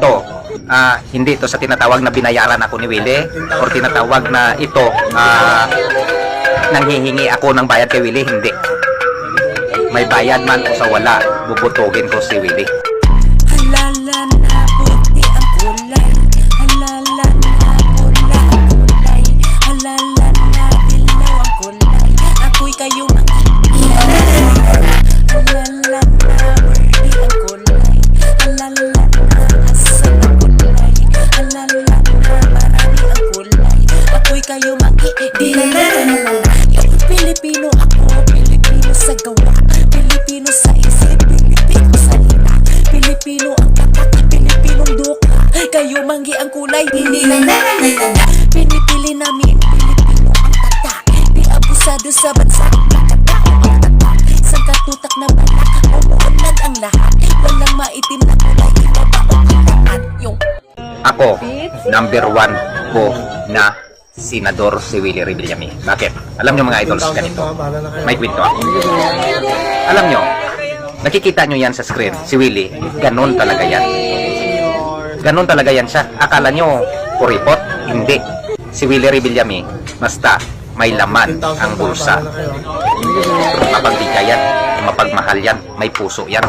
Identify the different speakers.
Speaker 1: to, ah, hindi to sa tinatawag na binayaran ako ni Willie or tinatawag na ito ah, nanghihingi ako ng bayad kay Willie, hindi. May bayad man o sa wala, bubutugin ko si Willie.
Speaker 2: Pilipino ako Pilipino sa Pilipino sa isip Pilipino sa lita Pilipino ang Kayo manggi ang kulay Hindi na na na na na Pinipili namin Pilipino ang tatak. Di abusado sa bansa Nakatao katutak na balak Umuunlad ang lahat. Walang maitim na
Speaker 1: Ako, number one ko na senador si Willie Revillame. Bakit? Alam nyo mga idols, ganito. May kwento ako. Alam nyo, nakikita nyo yan sa screen, si Willie, ganun talaga yan. Ganun talaga yan siya. Akala nyo, kuripot? Hindi. Si Willie Revillame, basta may laman ang bulsa. Mapagbigayan, mapagmahal yan, may puso yan.